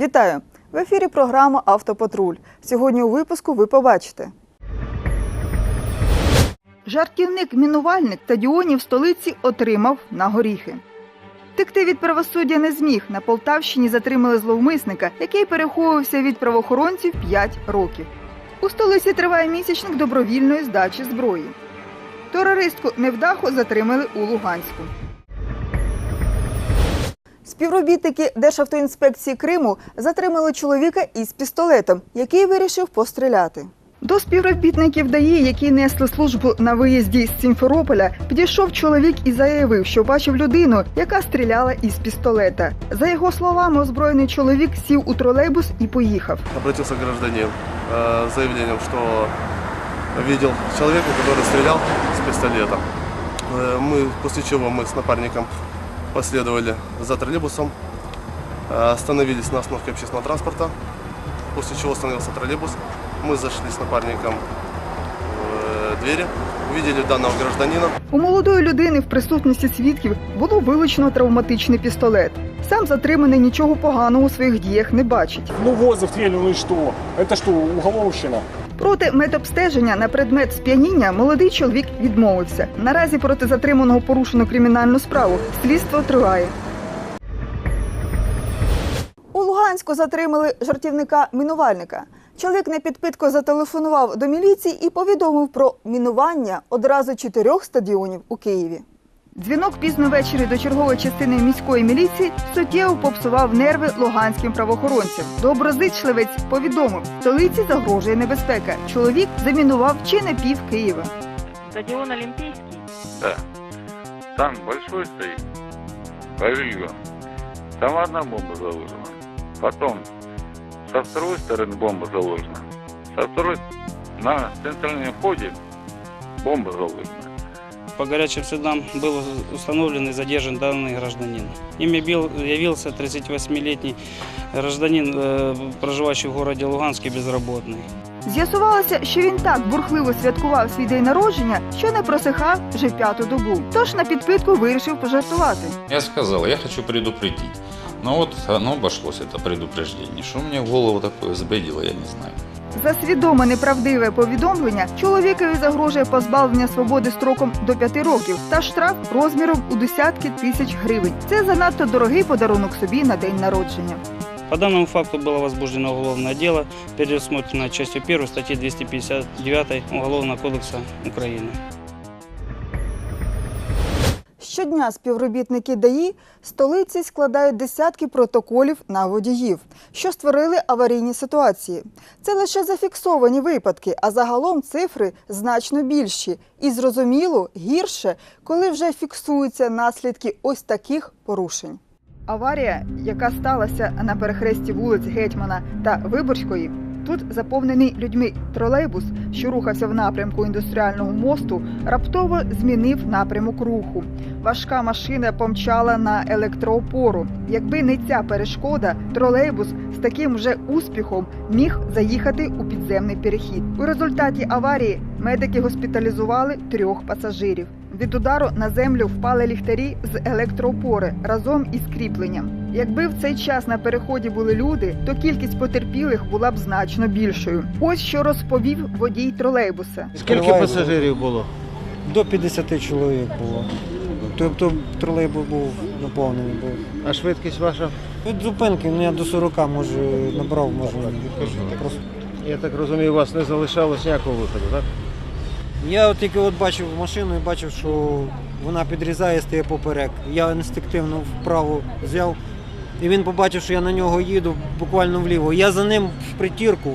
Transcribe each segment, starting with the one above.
Вітаю! В ефірі програма Автопатруль. Сьогодні у випуску ви побачите. Жартівник-мінувальник стадіонів столиці отримав на горіхи. Текти від правосуддя не зміг. На Полтавщині затримали зловмисника, який переховувався від правоохоронців 5 років. У столиці триває місячник добровільної здачі зброї. Терористку невдаху затримали у Луганську. Співробітники Державтоінспекції Криму затримали чоловіка із пістолетом, який вирішив постріляти. До співробітників ДАІ, які несли службу на виїзді з Сімферополя, підійшов чоловік і заявив, що бачив людину, яка стріляла із пістолета. За його словами, озброєний чоловік сів у тролейбус і поїхав. обратился гражданин э, с заявлением, что видел человека, который стрелял с пистолета. Э, Мы, после чего мы с напарником последовали за троллейбусом, э, остановились на остановке общественного транспорта, после чего остановился троллейбус. Мы зашли с напарником в э, двери, увидели данного гражданина. У молодої людини в присутності свідків було вилучено травматичний пістолет. Сам затриманий нічого поганого у своїх діях не бачить. Ну вот застрелил, ну и что? Это что, уголовщина? Проти медобстеження на предмет сп'яніння молодий чоловік відмовився. Наразі проти затриманого порушено кримінальну справу. Слідство триває. У Луганську затримали жартівника-мінувальника. Чоловік на підпитку зателефонував до міліції і повідомив про мінування одразу чотирьох стадіонів у Києві. Дзвінок пізно ввечері до чергової частини міської міліції суттєво попсував нерви луганським правоохоронцям. Доброзичливець повідомив, столиці загрожує небезпека. Чоловік замінував чи не пів Києва. Стадион Олимпийский. Да. Там большой стоит павильон. Там одна бомба заложена. Потом со второй стороны бомба заложена. Со второй на центральном входе бомба заложена. По горячим следам был установлен и задержан данный гражданин. Им явил- явился 38-летний гражданин, э, проживающий в городе Луганске, безработный. З'ясувалося, що він так бурхливо святкував свій день народження, що не просихав вже п'яту добу. Тож на підпитку вирішив пожартувати. Я сказал, я хочу предупредить. Но вот оно обошлось, это предупреждение. Что мне в голову такое забредило, я не знаю. За свідоме неправдиве повідомлення чоловікові загрожує позбавлення свободи строком до п'яти років та штраф розміром у десятки тисяч гривень. Це занадто дорогий подарунок собі на день народження. По данному факту было возбуждено уголовное дело, предусмотрено частью 1 статьи 259 Уголовного кодекса Украины. Щодня співробітники ДАІ столиці складають десятки протоколів на водіїв, що створили аварійні ситуації. Це лише зафіксовані випадки, а загалом цифри значно більші. І зрозуміло, гірше, коли вже фіксуються наслідки ось таких порушень. Аварія, яка сталася на перехресті вулиць Гетьмана та Виборської, тут заповнений людьми тролейбус, що рухався в напрямку індустріального мосту, раптово змінив напрямок руху. Важка машина помчала на електроопору. Якби не ця перешкода, тролейбус з таким же успіхом міг заїхати у підземний перехід. У результаті аварії медики госпіталізували трьох пасажирів. Від удару на землю впали ліхтарі з електроопори разом із кріпленням. Якби в цей час на переході були люди, то кількість потерпілих була б значно більшою. Ось що розповів водій тролейбуса. Скільки пасажирів було? До 50 чоловік було. Тобто тролейбус був наповнений. Був. А швидкість ваша? Від зупинки ну, я до 40 може набрав, може просто. Я так розумію, у вас не залишалось ніякого виходу, так? Я от тільки от бачив машину і бачив, що вона підрізає, стає поперек. Я інстинктивно вправо взяв. І він побачив, що я на нього їду буквально вліво. Я за ним в притірку.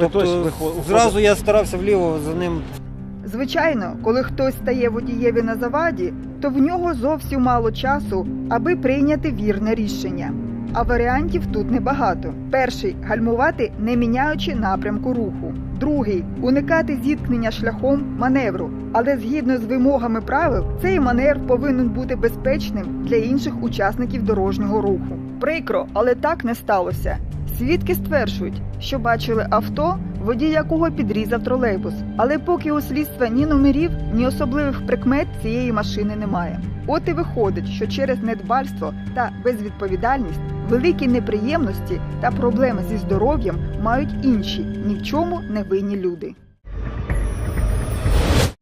Тобто зразу я старався вліво за ним Звичайно, коли хтось стає водієві на заваді, то в нього зовсім мало часу, аби прийняти вірне рішення. А варіантів тут небагато. Перший гальмувати, не міняючи напрямку руху. Другий уникати зіткнення шляхом маневру. Але згідно з вимогами правил, цей маневр повинен бути безпечним для інших учасників дорожнього руху. Прикро, але так не сталося. Свідки стверджують, що бачили авто, водій якого підрізав тролейбус. Але поки у слідства ні номерів, ні особливих прикмет цієї машини немає. От і виходить, що через недбальство та безвідповідальність великі неприємності та проблеми зі здоров'ям мають інші ні в чому не винні люди.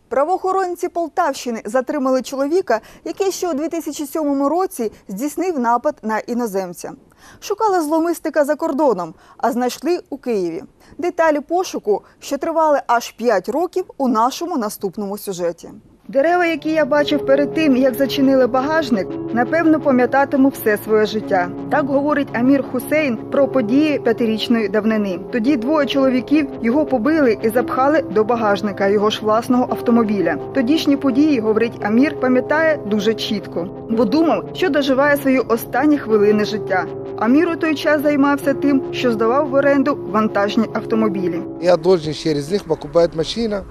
Правоохоронці Полтавщини затримали чоловіка, який ще у 2007 році здійснив напад на іноземця. Шукали зловмисника за кордоном, а знайшли у Києві. Деталі пошуку, що тривали аж 5 років, у нашому наступному сюжеті. Дерева, які я бачив перед тим, як зачинили багажник, напевно пам'ятатиму все своє життя. Так говорить Амір Хусейн про події п'ятирічної давнини. Тоді двоє чоловіків його побили і запхали до багажника його ж власного автомобіля. Тодішні події, говорить Амір, пам'ятає дуже чітко, бо думав, що доживає свої останні хвилини життя. Амір у той час займався тим, що здавав в оренду вантажні автомобілі. Я должен через них покупать машина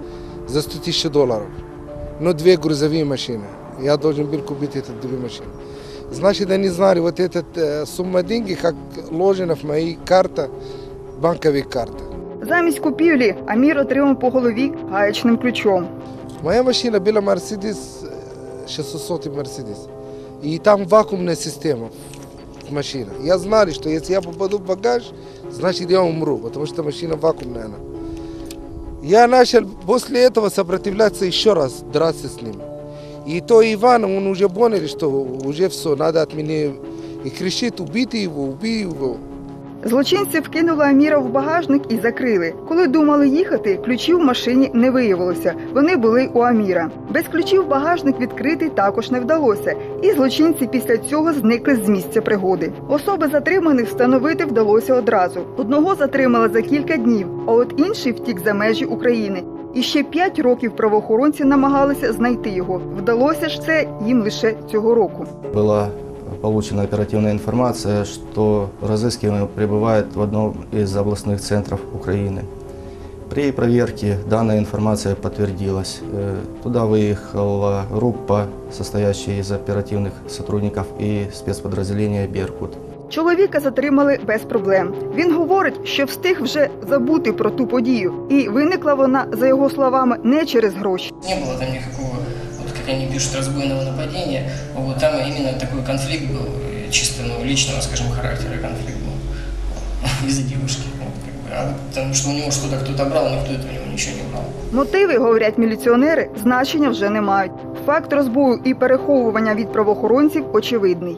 за 100 тысяч долларов Но две грузовые машины. Я должен был купить эти две машины. Значит, они знали вот эта э, сумма деньги, как ложена в мои карта, банковые карты. Замість купівлі Амір отримав по голові гаячним ключом. Моя машина была Мерседес, э, 600 Мерседес. И там вакуумная система в машине. Я знал, что если я попаду в багаж, значит я умру, потому что машина вакуумная. она. Я начал после этого сопротивляться еще раз, драться с ним. И то Иван, он уже понял, что уже все, надо от меня и кричит, убейте его, убей его. Злочинці вкинули Аміра в багажник і закрили. Коли думали їхати, ключів в машині не виявилося. Вони були у Аміра. Без ключів багажник відкрити також не вдалося, і злочинці після цього зникли з місця пригоди. Особи затриманих встановити вдалося одразу. Одного затримали за кілька днів, а от інший втік за межі України. І ще п'ять років правоохоронці намагалися знайти його. Вдалося ж це їм лише цього року. Была получена оперативная информация, что разыскиваемый пребывает в одном из областных центров Украины. При проверке данная информация подтвердилась. Э, Туда выехала группа, состоящая из оперативных сотрудников и спецподразделения «Беркут». Чоловіка затримали без проблем. Він говорить, що встиг вже забути про ту подію, і виникла вона, за його словами, не через гроші. Не было там никакого, вот как они пишут, разбойного нападения. Вот там именно такой конфликт был, э, чисто ну, личного, скажем, характера конфликт был из-за девушки. Вот, как бы. А потому что у него что-то кто-то брал, никто это у него ничего не брал. Мотиви, говорять міліціонери, значення вже не мають. Факт розбою і переховування від правоохоронців очевидний.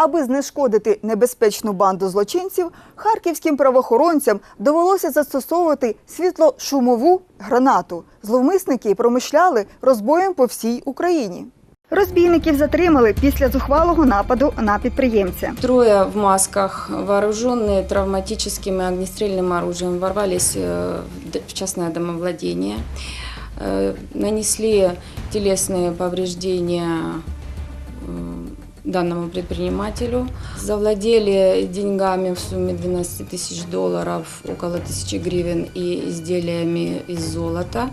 Аби знешкодити небезпечну банду злочинців, харківським правоохоронцям довелося застосовувати світло-шумову гранату. Зловмисники промишляли розбоєм по всій Україні. Розбійників затримали після зухвалого нападу на підприємця. Трое в масках, вооруженные травматическим и огнестрельным оружием, ворвались э, в д- в частное домовладение, э, нанесли телесные повреждения м, данному предпринимателю, завладели деньгами в сумме 12 тысяч долларов, около тысячи гривен и изделиями из золота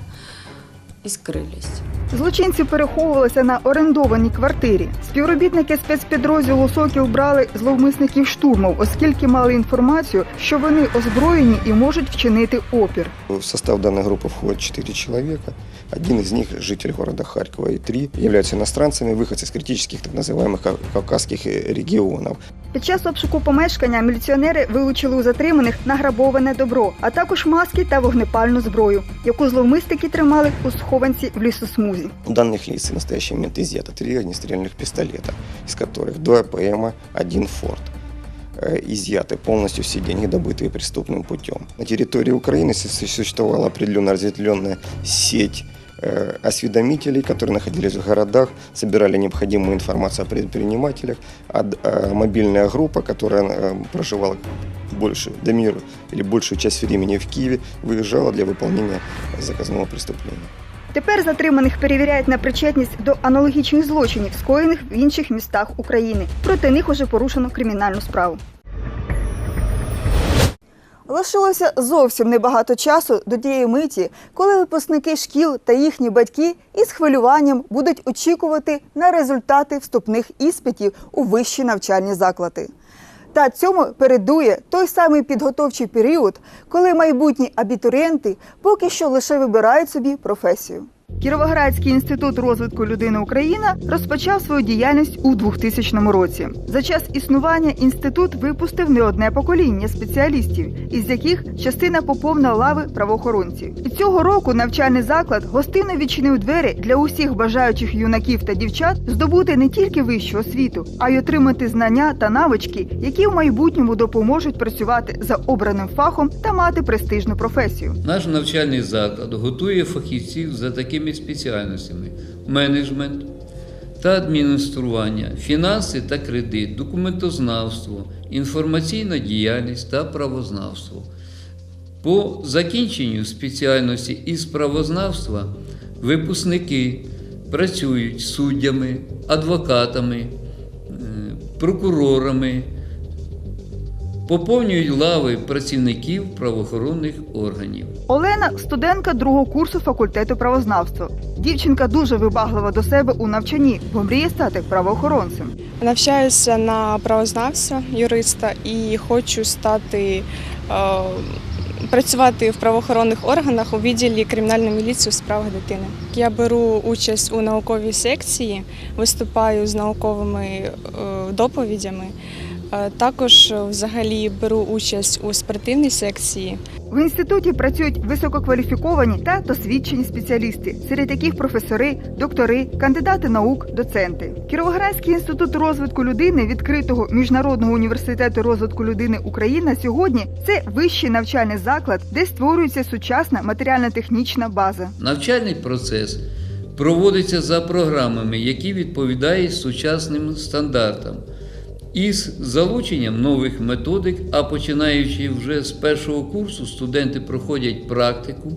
и скрылись. Злочинці переховувалися на орендованій квартирі. Співробітники спецпідрозділу Сокіл брали зловмисників штурмом, оскільки мали інформацію, що вони озброєні і можуть вчинити опір. В состав данной группы входит 4 человека. Один из них – житель города Харькова, и три являются иностранцами, выходцы из критических так называемых кав- кавказских э, регионов. Під час обшуку помешкання міліціонери вилучили у затриманих награбоване добро, а також маски та вогнепальну зброю, яку зловмисники тримали у схованці в лісосмузі. У данных лиц в настоящий момент изъято три огнестрельных пистолета, из которых два ПМ, один Форд. Э, Изъяты полностью все деньги, добытые преступным путем. На территории Украины су- существовала определенная разветвленная сеть э, осведомителей, которые находились в городах, собирали необходимую информацию о предпринимателях, а д- а мобильная группа, которая э, проживала больше, до мира или большую часть времени в Киеве, выезжала для выполнения заказного преступления. Тепер затриманих перевіряють на причетність до аналогічних злочинів, скоєних в інших містах України. Проти них уже порушено кримінальну справу. Лишилося зовсім небагато часу до тієї миті, коли випускники шкіл та їхні батьки із хвилюванням будуть очікувати на результати вступних іспитів у вищі навчальні заклади. Та цьому передує той самий підготовчий період, коли майбутні абітурієнти поки що лише вибирають собі професію. Кіровоградський інститут розвитку людини Україна розпочав свою діяльність у 2000 році. За час існування інститут випустив не одне покоління спеціалістів, із яких частина поповнила лави правоохоронців. І цього року навчальний заклад гостинно відчинив двері для усіх бажаючих юнаків та дівчат здобути не тільки вищу освіту, а й отримати знання та навички, які в майбутньому допоможуть працювати за обраним фахом та мати престижну професію. Наш навчальний заклад готує фахівців за такими спеціальностями: менеджмент та адміністрування, фінанси та кредит, документознавство, інформаційна діяльність та правознавство. По закінченню спеціальності із правознавства випускники працюють суддями, адвокатами, е, прокурорами, поповнюють лави працівників правоохоронних органів. Олена студентка другого курсу факультету правознавства. Дівчинка дуже вибаглива до себе у навчанні, бо мріє стати правоохоронцем. Навчаюся на правознавця, юриста і хочу стати е, працювати в правоохоронних органах у відділі кримінальної міліції у справах дитини. Я беру участь у науковій секції, виступаю з науковими е, доповідями. Е, Також взагалі беру участь у спортивній секції. В інституті працюють висококваліфіковані та досвідчені спеціалісти, серед яких професори, доктори, кандидати наук, доценти. Кіровоградський інститут розвитку людини відкритого міжнародного університету розвитку людини Україна сьогодні це вищий навчальний заклад, де створюється сучасна матеріально-технічна база. Навчальний процес проводиться за програмами, які відповідають сучасним стандартам, із залученням нових методик, а починаючи вже з першого курсу, студенти проходять практику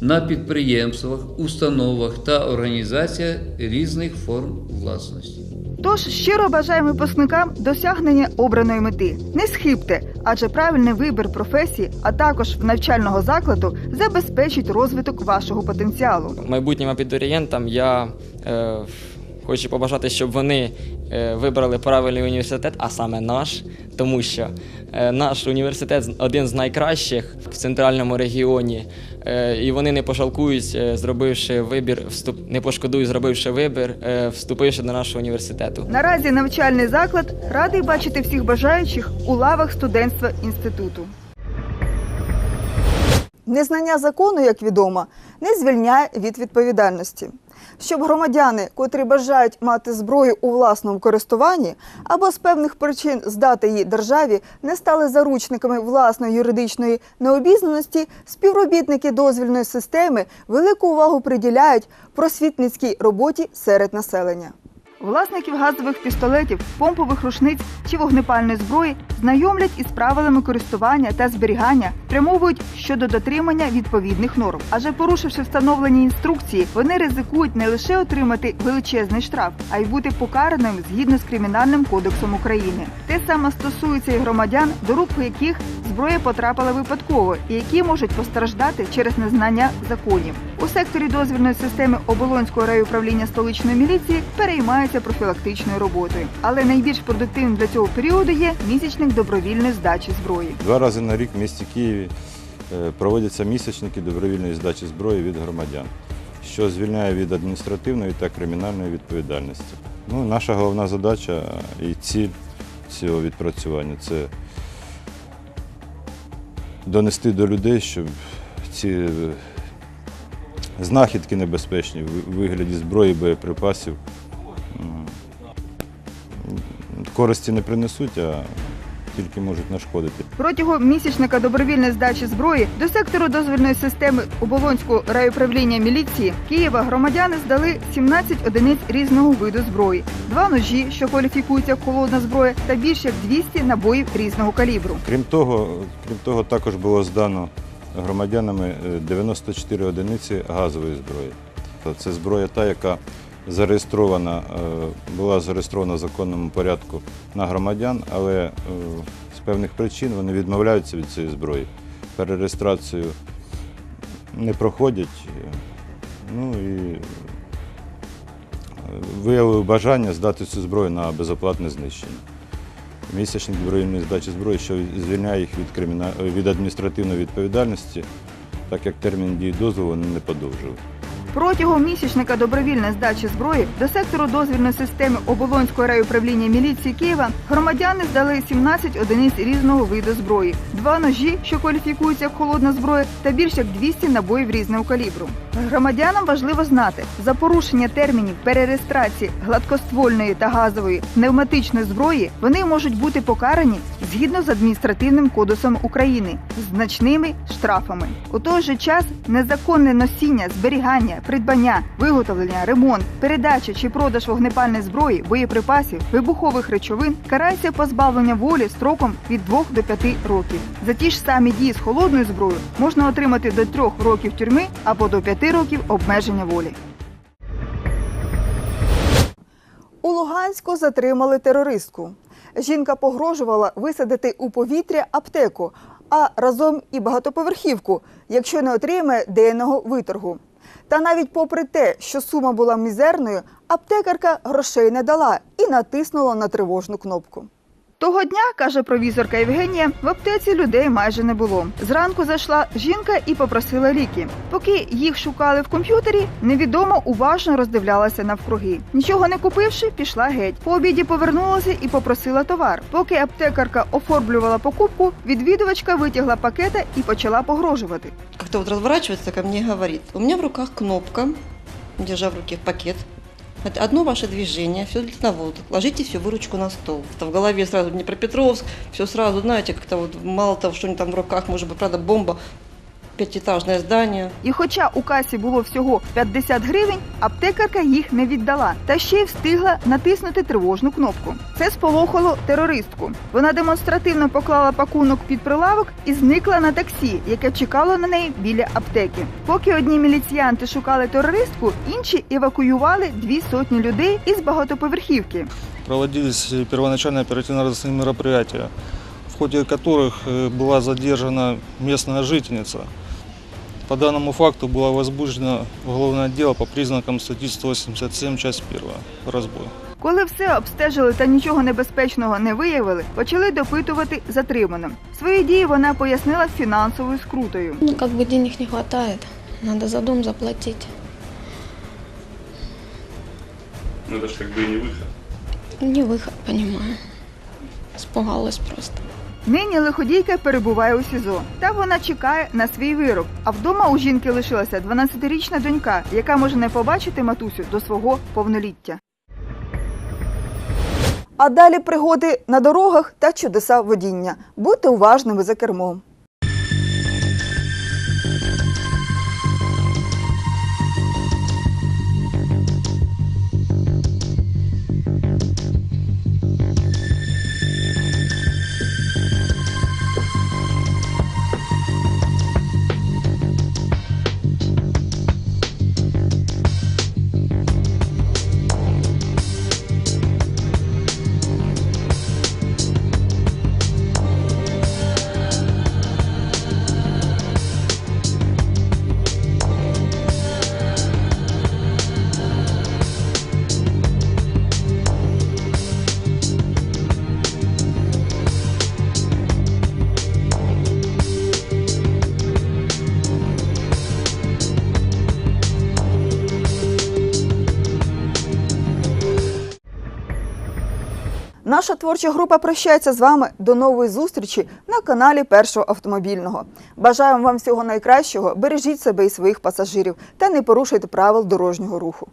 на підприємствах, установах та організаціях різних форм власності. Тож щиро бажаємо випускникам досягнення обраної мети. Не схибте, адже правильний вибір професії, а також навчального закладу забезпечить розвиток вашого потенціалу. майбутнім абітурієнтам я е, хочу побажати, щоб вони е, вибрали правильний університет, а саме наш, тому що е, наш університет один з найкращих в центральному регіоні, е, і вони не пожалкують, зробивши вибір, вступ, не пошкодують, зробивши вибір, вступивши до нашого університету. Наразі навчальний заклад радий бачити всіх бажаючих у лавах студентства інституту. Незнання закону, як відомо, не звільняє від відповідальності. Щоб громадяни, котрі бажають мати зброю у власному користуванні або з певних причин здати її державі, не стали заручниками власної юридичної необізнаності, співробітники дозвільної системи велику увагу приділяють просвітницькій роботі серед населення. Власників газових пістолетів, помпових рушниць чи вогнепальної зброї знайомлять із правилами користування та зберігання, спрямовують щодо дотримання відповідних норм. Адже порушивши встановлені інструкції, вони ризикують не лише отримати величезний штраф, а й бути покараним згідно з кримінальним кодексом України. Те саме стосується і громадян, до рук яких зброя потрапила випадково і які можуть постраждати через незнання законів. У секторі дозвільної системи Оболонського райуправління столичної міліції переймаються профілактичною роботою. Але найбільш продуктивним для цього періоду є місячник добровільної здачі зброї. Два рази на рік в місті Києві е, проводяться місячники добровільної здачі зброї від громадян, що звільняє від адміністративної та кримінальної відповідальності. Ну, наша головна задача і ціль цього відпрацювання це донести до людей, щоб ці е, знахідки небезпечні в вигляді зброї, боєприпасів користі не принесуть, а тільки можуть нашкодити. Протягом місячника добровільної здачі зброї до сектору дозвільної системи Оболонського райуправління міліції Києва громадяни здали 17 одиниць різного виду зброї, два ножі, що кваліфікуються як холодна зброя, та більше як 200 набоїв різного калібру. Крім того, крім того, також було здано громадянами е, 94 одиниці газової зброї. Це зброя та, яка зареєстрована, е, була зареєстрована в законному порядку на громадян, але е, з певних причин вони відмовляються від цієї зброї. Перереєстрацію не проходять. Ну і е, виявили бажання здати цю зброю на безоплатне знищення. місячник добровільної здачі зброї, що звільняє їх від, криміна... від адміністративної відповідальності, так як термін дії дозволу не подовжили. Протягом місячника добровільної здачі зброї до сектору дозвільної системи Оболонського райуправління міліції Києва громадяни здали 17 одиниць різного виду зброї, два ножі, що кваліфікуються як холодна зброя, та більш як 200 набоїв різного калібру. Громадянам важливо знати, за порушення термінів перереєстрації гладкоствольної та газової пневматичної зброї вони можуть бути покарані згідно з адміністративним кодексом України з значними штрафами. У той же час незаконне носіння, зберігання, придбання, виготовлення, ремонт, передача чи продаж вогнепальної зброї, боєприпасів, вибухових речовин карається позбавлення волі строком від 2 до 5 років. За ті ж самі дії з холодною зброєю можна отримати до 3 років тюрми або до 5 років обмеження волі. У Луганську затримали терористку. Жінка погрожувала висадити у повітря аптеку, а разом і багатоповерхівку, якщо не отримає денного виторгу. Та навіть попри те, що сума була мізерною, аптекарка грошей не дала і натиснула на тривожну кнопку. Того дня, каже провізорка Євгенія, в аптеці людей майже не було. Зранку зайшла жінка і попросила ліки. Поки їх шукали в комп'ютері, невідомо уважно роздивлялася навкруги. Нічого не купивши, пішла геть. По обіді повернулася і попросила товар. Поки аптекарка оформлювала покупку, відвідувачка витягла пакета і почала погрожувати Как-то вот разворачивается ко мне и говорит, у меня в руках кнопка, держа в руке пакет, Это одно ваше движение, все для того, вот, ложите всю выручку на стол. Это в голове сразу Днепропетровск, все сразу, знаете, как-то вот мало того, что они там в руках, может быть, правда, бомба, пятиэтажное здание. І хоча у касі було всього 50 гривень, аптекарка їх не віддала та ще й встигла натиснути тривожну кнопку. Це сполохало терористку. Вона демонстративно поклала пакунок під прилавок і зникла на таксі, яке чекало на неї біля аптеки. Поки одні міліціянти шукали терористку, інші евакуювали дві сотні людей із багатоповерхівки. проводились первоначальные оперативно-розыскные мероприятия, в ходе которых э, была задержана местная жительница. По данному факту было возбуждено уголовное дело по признакам статьи 187, часть 1, разбой. Коли все обстежили та нічого небезпечного не виявили, почали допитувати затриману. Свої дії вона пояснила фінансовою скрутою. Ну, как бы денег не хватает, надо за дом заплатить. Ну это же как бы и не выход. Не выход, понимаю. Испугалась просто. Нині лиходійка перебуває у СІЗО. Та вона чекає на свій вирок. А вдома у жінки лишилася 12-річна донька, яка може не побачити матусю до свого повноліття. А далі пригоди на дорогах та чудеса водіння. Будьте уважними за кермом. Творча група прощається з вами до нової зустрічі на каналі Першого автомобільного. Бажаємо вам всього найкращого, бережіть себе і своїх пасажирів та не порушуйте правил дорожнього руху.